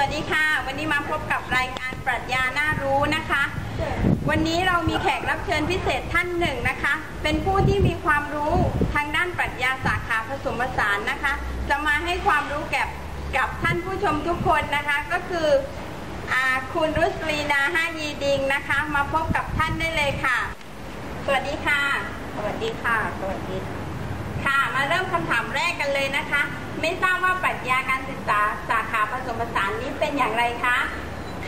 วัสดีค่ะ วันนี้มาพบกับรายการปรัชญาน่ารู้นะคะ วันนี้เรามีแขกรับเชิญพิเศษท่านหนึ่งนะคะ เป็นผู้ที่มีความรู้ทางด้านปรัชญาสาขาผสมผสานนะคะ จะมาให้ความรู้แก่กับท่านผู้ชมทุกคนนะคะ ก็คืออาคุณรุสลีนาห้ายีดิงนะคะ มาพบกับท่านได้เลยค่ะ สวัสดีค่ะ สวัสดีค่ะ สวัสดีค่ะค่ะมาเริ่มคำถามแรกกันเลยนะคะ ไม่ทราบว่าปรัชญาการศึกษาสาขาผส มผสานนี้เป็นอย่างไรคะ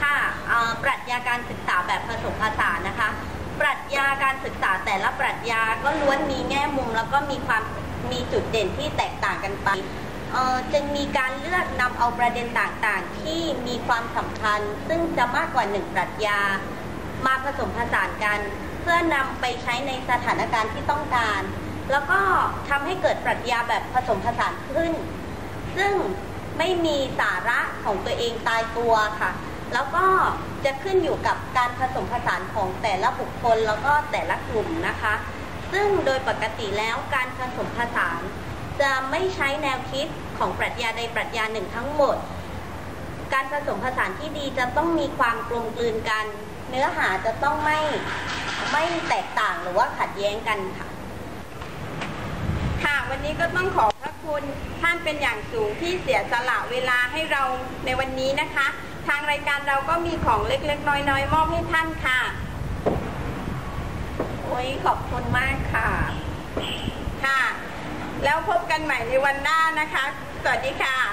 ค่ะปรัชญาการศึกษาแบบผสมผสานนะคะ ปรัชญาการศึกษาแต่ละปรัชญาก็ล้วนมีแง่มุม แล้วก็มีความมีจุดเด่นที่แตกต่างกันไปเอ่อจึงมีการเลือกนำเอาประเด็นต่างๆ ที่มีความสำคัญ ซึ่งจะมากกว่าหนึ่งปรัชญา มาผสมผสานกัน เพื่อนำไปใช้ในสถานการณ์ที่ต้องการ แล้วก็ทำให้เกิดปรัชญาแบบผสมผสานขึ้น ซึ่ง ไม่มีสาระของตัวเองตายตัวค่ะ แล้วก็จะขึ้นอยู่กับการผสมผสานของแต่ละบุคคลแล้วก็แต่ละกลุ่มนะคะ ซึ่งโดยปกติแล้วการผสมผสาน จะไม่ใช้แนวคิดของปรัชญาใดปรัชญาหนึ่งทั้งหมด การผสมผสานที่ดีจะต้องมีความกลมกลืนกัน เนื้อหาจะต้องไม่ไม่แตกต่างหรือว่าขัดแย้งกันค่ะ ค่ะวันนี้ก็ต้องขอ คุณท่านเป็นอย่างสูงที่เสียสละเวลาให้เราในวันนี้นะคะ ทางรายการเราก็มีของเล็กๆ น้อยๆ มอบให้ท่านค่ะ โอ้ยขอบคุณมากค่ะ ค่ะ แล้วพบกันใหม่ในวันหน้านะคะ สวัสดีค่ะ